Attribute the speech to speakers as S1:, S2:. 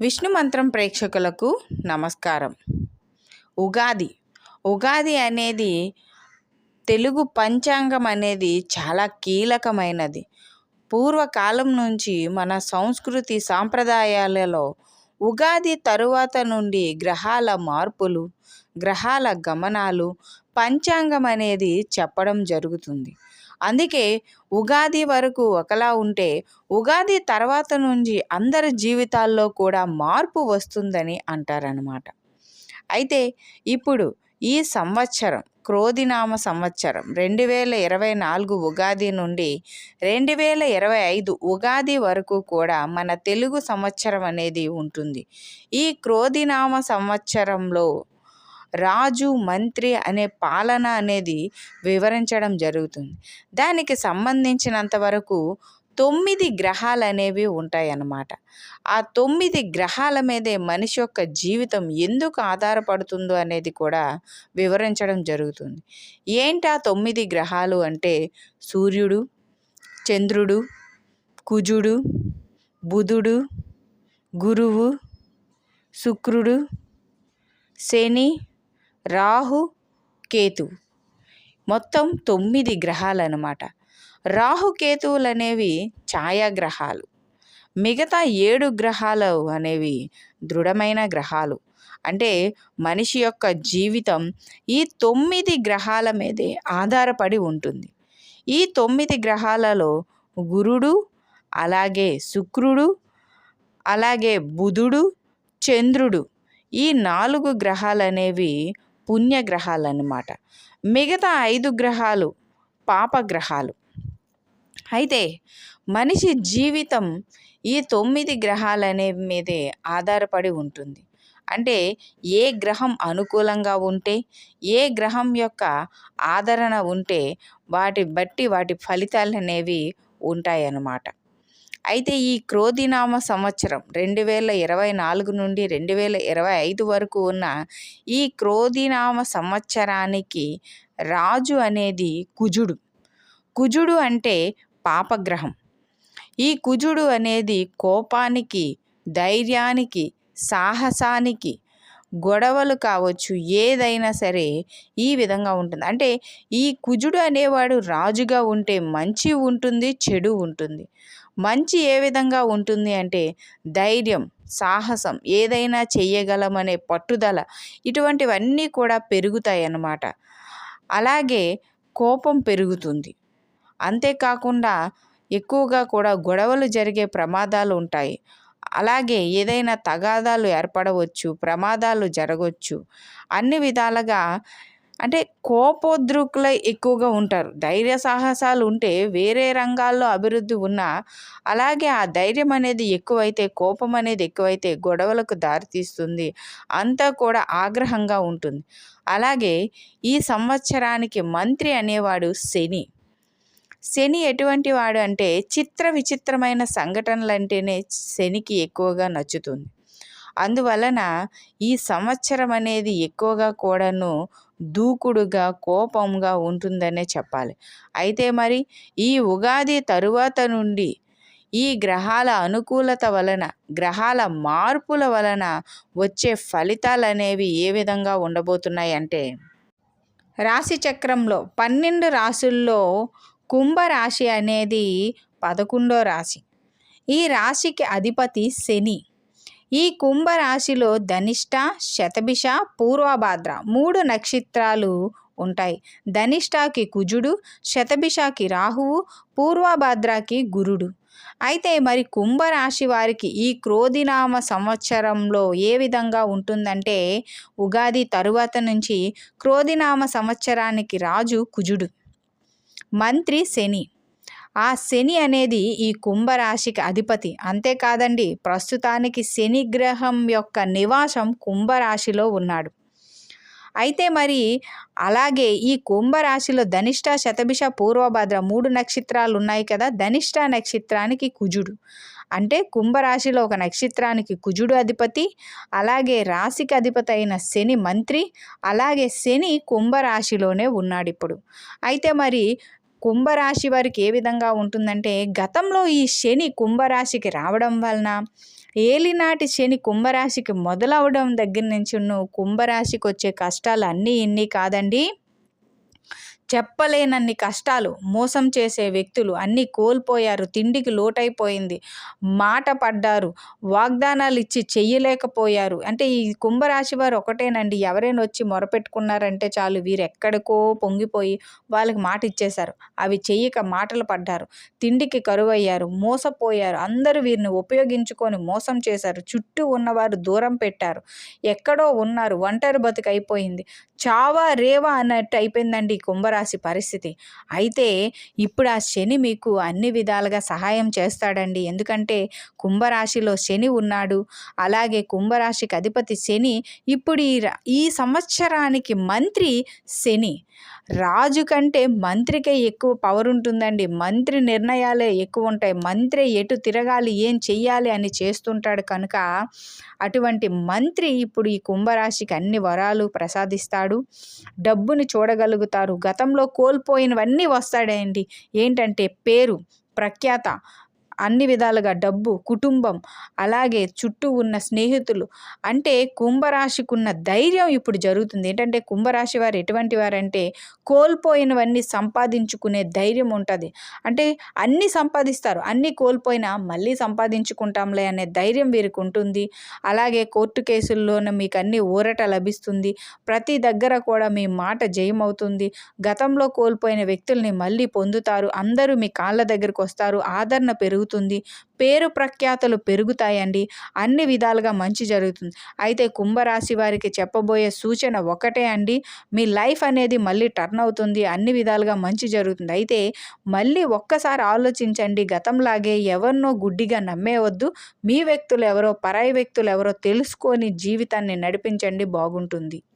S1: విష్ణు మంత్రం ప్రేక్షకులకు నమస్కారం. ఉగాది. ఉగాది అనేది తెలుగు పంచాంగం అనేది చాలా కీలకమైనది. పూర్వకాలం నుంచి మన సంస్కృతి సాంప్రదాయాలలో ఉగాది తరువాత నుండి గ్రహాల మార్పులు గ్రహాల గమనాలు పంచాంగం అనేది చెప్పడం జరుగుతుంది. అందుకే ఉగాది వరకు ఒకలా ఉంటే ఉగాది తర్వాత నుంచి అందరి జీవితాల్లో కూడా మార్పు వస్తుందని అంటారనమాట అయితే ఇప్పుడు ఈ సంవత్సరం క్రోధినామ సంవత్సరం రెండు వేల ఇరవై నాలుగు ఉగాది నుండి రెండు వేల ఇరవై ఐదు ఉగాది వరకు కూడా మన తెలుగు సంవత్సరం అనేది ఉంటుంది. ఈ క్రోధినామ సంవత్సరంలో రాజు మంత్రి అనే పాలన అనేది వివరించడం జరుగుతుంది. దానికి సంబంధించినంత వరకు తొమ్మిది గ్రహాలు అనేవి ఉంటాయన్నమాట. ఆ తొమ్మిది గ్రహాల మీదే మనిషి యొక్క జీవితం ఎందుకు ఆధారపడుతుందో అనేది కూడా వివరించడం జరుగుతుంది. ఏంటి ఆ తొమ్మిది గ్రహాలు అంటే సూర్యుడు చంద్రుడు కుజుడు బుధుడు గురువు శుక్రుడు శని రాహు కేతు. మొత్తం తొమ్మిది గ్రహాలు అనమాట రాహుకేతువులు అనేవి ఛాయాగ్రహాలు. మిగతా ఏడు గ్రహాలు అనేవి దృఢమైన గ్రహాలు. అంటే మనిషి యొక్క జీవితం ఈ తొమ్మిది గ్రహాల మీదే ఆధారపడి ఉంటుంది. ఈ తొమ్మిది గ్రహాలలో గురుడు అలాగే శుక్రుడు అలాగే బుధుడు చంద్రుడు ఈ నాలుగు గ్రహాలు అనేవి పుణ్యగ్రహాలు అన్నమాట మిగతా ఐదు గ్రహాలు పాపగ్రహాలు. అయితే మనిషి జీవితం ఈ తొమ్మిది గ్రహాలనే మీదే ఆధారపడి ఉంటుంది. అంటే ఏ గ్రహం అనుకూలంగా ఉంటే ఏ గ్రహం యొక్క ఆదరణ ఉంటే వాటి బట్టి వాటి ఫలితాలు అనేవి ఉంటాయన్నమాట. అయితే ఈ క్రోధినామ సంవత్సరం రెండు వేల ఇరవై నాలుగు నుండి రెండు వేల ఇరవై ఐదు వరకు ఉన్న ఈ క్రోధినామ సంవత్సరానికి రాజు అనేది కుజుడు. కుజుడు అంటే పాపగ్రహం. ఈ కుజుడు అనేది కోపానికి ధైర్యానికి సాహసానికి గొడవలు కావచ్చు ఏదైనా సరే ఈ విధంగా ఉంటుంది. అంటే ఈ కుజుడు అనేవాడు రాజుగా ఉంటే మంచి ఉంటుంది చెడు ఉంటుంది. మంచి ఏ విధంగా ఉంటుంది అంటే ధైర్యం సాహసం ఏదైనా చెయ్యగలమనే పట్టుదల ఇటువంటివన్నీ కూడా పెరుగుతాయి అన్నమాట అలాగే కోపం పెరుగుతుంది. అంతేకాకుండా ఎక్కువగా కూడా గొడవలు జరిగే ప్రమాదాలు ఉంటాయి. అలాగే ఏదైనా తగాదాలు ఏర్పడవచ్చు ప్రమాదాలు జరగవచ్చు అన్ని విధాలుగా అంటే కోపోద్రుకులై ఎక్కువగా ఉంటారు. ధైర్య సాహసాలు ఉంటే వేరే రంగాల్లో అభివృద్ధి ఉన్నా అలాగే ఆ ధైర్యం అనేది ఎక్కువైతే కోపం అనేది ఎక్కువైతే గొడవలకు దారితీస్తుంది అంతా కూడా ఆగ్రహంగా ఉంటుంది. అలాగే ఈ సంవత్సరానికి మంత్రి అనేవాడు శని. శని ఎటువంటి వాడు అంటే చిత్ర విచిత్రమైన సంఘటనలు అంటేనే శనికి ఎక్కువగా నచ్చుతుంది. అందువలన ఈ సంవత్సరం అనేది ఎక్కువగా కూడాను దూకుడుగా కోపంగా ఉంటుందనే చెప్పాలి. అయితే మరి ఈ ఉగాది తరువాత నుండి ఈ గ్రహాల అనుకూలత వలన గ్రహాల మార్పుల వలన వచ్చే ఫలితాలు అనేవి ఏ విధంగా ఉండబోతున్నాయి అంటే రాశి చక్రంలో పన్నెండు రాసుల్లో కుంభరాశి అనేది పదకొండో రాశి. ఈ రాశికి అధిపతి శని. ఈ కుంభరాశిలో ధనిష్ట శతభిష పూర్వభాద్ర మూడు నక్షత్రాలు ఉంటాయి. ధనిష్టాకి కుజుడు శతభిషకి రాహువు పూర్వభాద్రకి గురుడు. అయితే మరి కుంభరాశి వారికి ఈ క్రోధినామ సంవత్సరంలో ఏ విధంగా ఉంటుందంటే ఉగాది తరువాత నుంచి క్రోధినామ సంవత్సరానికి రాజు కుజుడు. మంత్రి శని. ఆ శని అనేది ఈ కుంభరాశికి అధిపతి. అంతేకాదండి ప్రస్తుతానికి శని గ్రహం యొక్క నివాసం కుంభరాశిలో ఉన్నాడు. అయితే మరి అలాగే ఈ కుంభరాశిలో ధనిష్ట శతభిష పూర్వభద్ర మూడు నక్షత్రాలు ఉన్నాయి కదా ధనిష్ట నక్షత్రానికి కుజుడు. అంటే కుంభరాశిలో ఒక నక్షత్రానికి కుజుడు అధిపతి అలాగే రాశికి అధిపతి అయిన శని మంత్రి అలాగే శని కుంభరాశిలోనే ఉన్నాడు ఇప్పుడు. అయితే మరి కుంభరాశి వారికి ఏ విధంగా ఉంటుందంటే గతంలో ఈ శని కుంభరాశికి రావడం వలన ఏలినాటి శని కుంభరాశికి మొదలవడం దగ్గర నుంచి కుంభరాశికి వచ్చే కష్టాలు అన్నీ ఇన్ని కాదండి. చెప్పలేనన్ని కష్టాలు మోసం చేసే వ్యక్తులు అన్నీ కోల్పోయారు. తిండికి లోటైపోయింది. మాట పడ్డారు. వాగ్దానాలు ఇచ్చి చెయ్యలేకపోయారు. అంటే ఈ కుంభరాశి వారు ఒకటేనండి. ఎవరైనా వచ్చి మొరపెట్టుకున్నారంటే చాలు వీరు ఎక్కడికో పొంగిపోయి వాళ్ళకి మాట ఇచ్చేశారు అవి చెయ్యక మాటలు పడ్డారు. తిండికి కరువయ్యారు. మోసపోయారు. అందరూ వీరిని ఉపయోగించుకొని మోసం చేశారు. చుట్టూ ఉన్నవారు దూరం పెట్టారు. ఎక్కడో ఉన్నారు. ఒంటరి బతుకు అయిపోయింది చావా రేవా అన్నట్టు అయిపోయిందండి కుంభరాశి కుంభరాశి పరిస్థితి. అయితే ఇప్పుడు ఆ శని మీకు అన్ని విధాలుగా సహాయం చేస్తాడండి. ఎందుకంటే కుంభరాశిలో శని ఉన్నాడు. అలాగే కుంభరాశికి అధిపతి శని ఇప్పుడు ఈ ఈ సంవత్సరానికి మంత్రి శని. రాజు కంటే మంత్రికే ఎక్కువ పవర్ ఉంటుందండి. మంత్రి నిర్ణయాలే ఎక్కువ ఉంటాయి. మంత్రి ఎటు తిరగాలి ఏం చెయ్యాలి అని చేస్తుంటాడు కనుక అటువంటి మంత్రి ఇప్పుడు ఈ కుంభరాశికి అన్ని వరాలు ప్రసాదిస్తాడు. డబ్బుని చూడగలుగుతారు. గతంలో కోల్పోయినవన్నీ వస్తాడండి ఏంటంటే పేరు ప్రఖ్యాత అన్ని విధాలుగా డబ్బు కుటుంబం అలాగే చుట్టూ ఉన్న స్నేహితులు. అంటే కుంభరాశికున్న ధైర్యం ఇప్పుడు జరుగుతుంది. ఏంటంటే కుంభరాశి వారు ఎటువంటి వారంటే కోల్పోయినవన్నీ సంపాదించుకునే ధైర్యం ఉంటుంది. అంటే అన్నీ సంపాదిస్తారు. అన్నీ కోల్పోయినా మళ్ళీ సంపాదించుకుంటాంలే అనే ధైర్యం వీరికి ఉంటుంది. అలాగే కోర్టు కేసుల్లోనూ మీకు అన్ని ఊరట లభిస్తుంది. ప్రతి దగ్గర కూడా మీ మాట జయమవుతుంది. గతంలో కోల్పోయిన వ్యక్తుల్ని మళ్ళీ పొందుతారు. అందరూ మీ కాళ్ళ దగ్గరికి వస్తారు. ఆదరణ పెరుగుతుంది. పెరుగుతుంది పేరు ప్రఖ్యాతలు పెరుగుతాయండి. అన్ని విధాలుగా మంచి జరుగుతుంది. అయితే కుంభరాశి వారికి చెప్పబోయే సూచన ఒకటే అండి. మీ లైఫ్ అనేది మళ్ళీ టర్న్ అవుతుంది. అన్ని విధాలుగా మంచి జరుగుతుంది. అయితే మళ్ళీ ఒక్కసారి ఆలోచించండి. గతంలాగే ఎవరినో గుడ్డిగా నమ్మేవద్దు. మీ వ్యక్తులు ఎవరో పరాయి వ్యక్తులు ఎవరో తెలుసుకొని జీవితాన్ని నడిపించండి. బాగుంటుంది.